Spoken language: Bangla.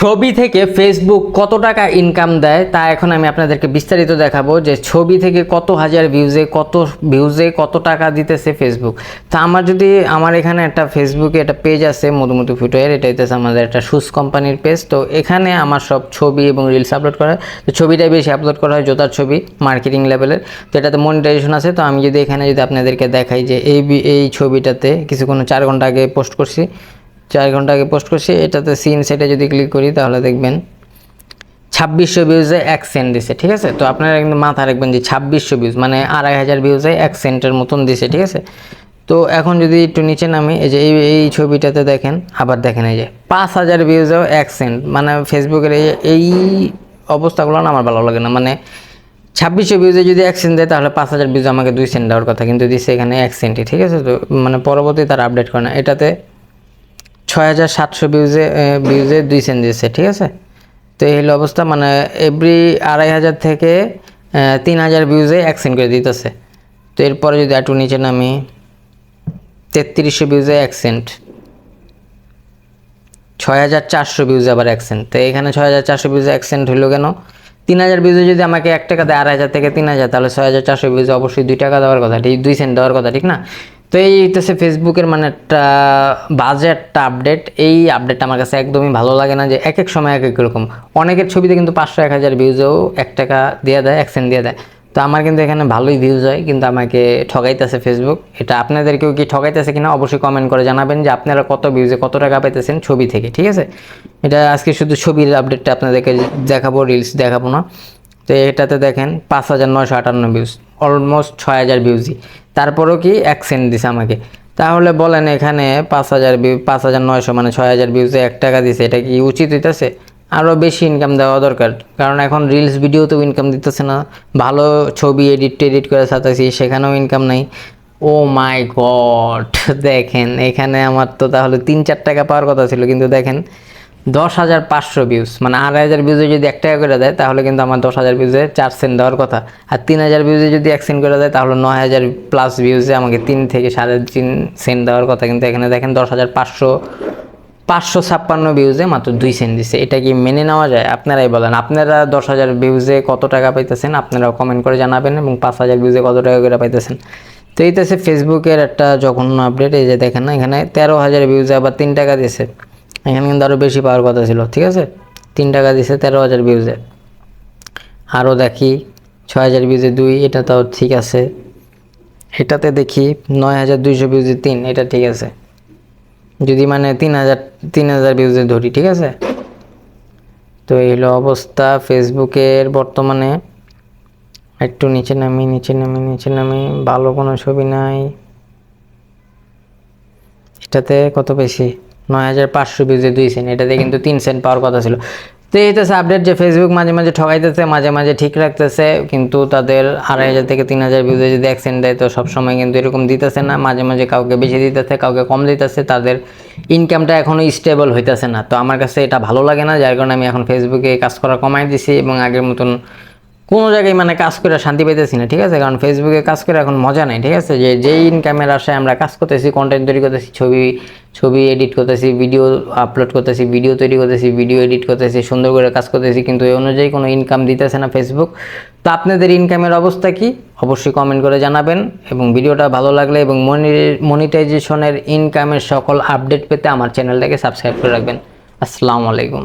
ছবি থেকে ফেসবুক কত টাকা ইনকাম দেয়, তা এখন আমি আপনাদেরকে বিস্তারিত দেখাবো যে ছবি থেকে কত হাজার ভিউজে কত ভিউজে কত টাকা দিতেছে ফেসবুক তা আমার যদি, আমার এখানে একটা ফেসবুকে একটা পেজ আছে, মধুমতি ফুটওয়ার এটা হইতেছে আমাদের একটা শুজ কোম্পানির পেজ তো এখানে আমার সব ছবি এবং রিলস আপলোড করা হয়। তো ছবিটাই বেশি আপলোড করা হয় জোতার ছবি মার্কেটিং লেভেলের তো এটাতে মনিটাইজেশন আছে। তো আমি যদি এখানে যদি আপনাদেরকে দেখাই যে এই এই ছবিটাতে কিছুক্ষণ চার ঘণ্টা আগে পোস্ট করছি চার ঘণ্টা আগে পোস্ট করছি, এটাতে সিন সেটা যদি ক্লিক করি তাহলে দেখবেন ছাব্বিশশো ভিউজে এক সেন্ট দিছে, ঠিক আছে? তো আপনারা কিন্তু মাথা রাখবেন যে ছাব্বিশশো ভিউজ মানে আড়াই হাজার ভিউজে এক সেন্টের মতন দিছে, ঠিক আছে? তো এখন যদি একটু নিচে নামি, এই যে এই এই ছবিটাতে দেখেন, আবার দেখেন এই যে পাঁচ হাজার ভিউজেও এক সেন্ট মানে ফেসবুকের এই এই অবস্থাগুলো না আমার ভালো লাগে না মানে ছাব্বিশশো ভিউজে যদি এক সেন্ট দেয়, তাহলে পাঁচ হাজার ভিউজ আমাকে দুই সেন্ট দেওয়ার কথা, কিন্তু দিচ্ছে এখানে এক সেন্টই ঠিক আছে? তো মানে পরবর্তী তারা আপডেট করে না, এটাতে ছয় হাজার সাতশো ভিউজে ভিউজে দুই সেন্ট দিয়েছে, ঠিক আছে? তো এই হলো অবস্থা মানে এভরি আড়াই হাজার থেকে তিন হাজার ভিউজে এক সেন্ট করে দিতেছে। তো এরপরে যদি একটু নিচে নামি, তেত্রিশশো ভিউজে এক সেন্ট ছয় হাজার চারশো ভিউজ আবার এক সেন্ট তো এখানে ছয় হাজার চারশো ভিউজে এক সেন্ট হলো কেন? তিন হাজার ভিউজে যদি আমাকে এক টাকা দেয়, আড়াই হাজার থেকে তিন হাজার, তাহলে ছয় হাজার চারশো ভিউজে অবশ্যই দুই টাকা দেওয়ার কথা, ঠিক? দুই সেন্ট দেওয়ার কথা, ঠিক না? তো এই হচ্ছে ফেসবুকের মানে একটা বাজে একটা আপডেট এই আপডেটটা আমার কাছে একদমই ভালো লাগে না যে এক এক সময় এক এক রকম। অনেকের ছবিতে কিন্তু পাঁচশো, এক হাজার ভিউজেও এক টাকা দিয়ে দেয়, এক দিয়ে দেয়। তো আমার কিন্তু এখানে ভালোই ভিউজ হয়, কিন্তু আমাকে ঠকাইতেছে ফেসবুক এটা আপনাদেরকেও কি ঠকাইতেছে কিনা অবশ্যই কমেন্ট করে জানাবেন যে আপনারা কত ভিউজে কত টাকা পাইতেছেন ছবি থেকে, ঠিক আছে? এটা আজকে শুধু ছবির আপডেটটা আপনাদেরকে দেখাবো রিলস দেখাবো না। তো এটাতে দেখেন পাঁচ হাজার নয়শো আটান্ন ভিউজ অলমোস্ট ছয় হাজার ভিউজই তারপরেও কি এক সেন্ট দিছে আমাকে। তাহলে বলেন এখানে পাঁচ হাজার ভিউ পাঁচ হাজার নয়শো মানে ছয় হাজার ভিউজে এক টাকা দিছে, এটা কি উচিত হইতেছে? আরও বেশি ইনকাম দেওয়া দরকার, কারণ এখন রিলস ভিডিওতেও ইনকাম দিতেছে না, ভালো ছবি এডিট টেডিট করে সাথেছি সেখানেও ইনকাম নাই। ও মাই গড, দেখেন, এখানে আমার তো তাহলে তিন চার টাকা পাওয়ার কথা ছিল, কিন্তু দেখেন দশ হাজার পাঁচশো ভিউজ মানে আড়াই হাজার ভিউজে যদি এক টাকা করে দেয়, তাহলে কিন্তু আমার দশ হাজার ভিউজে চার সেন্ট দেওয়ার কথা। আর তিন হাজার ভিউজে যদি এক সেন্ট করে দেয়, তাহলে নয় হাজার প্লাস ভিউজে আমাকে তিন থেকে সাড়ে তিন সেন্ট দেওয়ার কথা। কিন্তু এখানে দেখেন দশ হাজার পাঁচশো পাঁচশো ছাপ্পান্ন ভিউজে মাত্র দুই সেন্ট দিচ্ছে এটা কি মেনে নেওয়া যায়? আপনারাই বলেন। আপনারা দশ হাজার ভিউজে কত টাকা পাইতেছেন, আপনারাও কমেন্ট করে জানাবেন এবং পাঁচ হাজার ভিউজে কত টাকা করে পাইতেছেন। তো এইটাছে ফেসবুকের একটা জঘন্য আপডেট এই যে দেখেন না, এখানে তেরো হাজার ভিউজে আবার তিন টাকা দিয়েছে এখানে কিন্তু আরও বেশি পাওয়ার কথা ছিল, ঠিক আছে? তিন টাকা দিছে তেরো হাজার ভিউজে আরও দেখি, ছয় হাজার ভিউজে দুই, এটা তাও ঠিক আছে। এটাতে দেখি নয় হাজার দুইশো ভিউজে তিন, এটা ঠিক আছে। যদি মানে তিন হাজার তিন হাজার ভিউজে ধরি, ঠিক আছে? তো এই হলো অবস্থা ফেসবুকের বর্তমানে। একটু নিচে নামি নিচে নামি নিচে নামি, ভালো কোনো ছবি নাই। এটাতে কত বেশি নয় হাজার পাঁচশো ভিউজে দুই সেন্ট এটাতে কিন্তু তিন সেন্ট পাওয়ার কথা ছিল। তো এইটাছে আপডেট যে ফেসবুক মাঝে মাঝে ঠকাইতেছে, মাঝে মাঝে ঠিক রাখতেছে, কিন্তু তাদের আড়াই হাজার থেকে তিন হাজার ভিউজে যদি এক সেন্ট দেয়, তো সবসময় কিন্তু এরকম দিতেছে না। মাঝে মাঝে কাউকে বেশি দিতেছে, কাউকে কম দিতেছে, তাদের ইনকামটা এখনও স্টেবল হইতেছে না। তো আমার কাছে এটা ভালো লাগে না, যার কারণে আমি এখন ফেসবুকে কাজ করা কমাই দিছি এবং আগের মতন কোনো জায়গায় মানে কাজ করে শান্তি পাইতেছি না, ঠিক আছে? কারণ ফেসবুকে কাজ করে এখন মজা নেই, ঠিক আছে? যে, যেই ইনকামের আশায় আমরা কাজ করতেছি কন্টেন্ট তৈরি করতেছি, ছবি ছবি এডিট করতেছি ভিডিও আপলোড করতেছি ভিডিও তৈরি করতেছি ভিডিও এডিট করতেছি, সুন্দর করে কাজ করতেছি, কিন্তু এই অনুযায়ী কোনো ইনকাম দিতেছে না ফেসবুক তো আপনাদের ইনকামের অবস্থা কি? অবশ্যই কমেন্ট করে জানাবেন এবং ভিডিওটা ভালো লাগলে এবং মনিটাইজেশনের ইনকামের সকল আপডেট পেতে আমার চ্যানেলটাকে সাবস্ক্রাইব করে রাখবেন। আসসালামু আলাইকুম।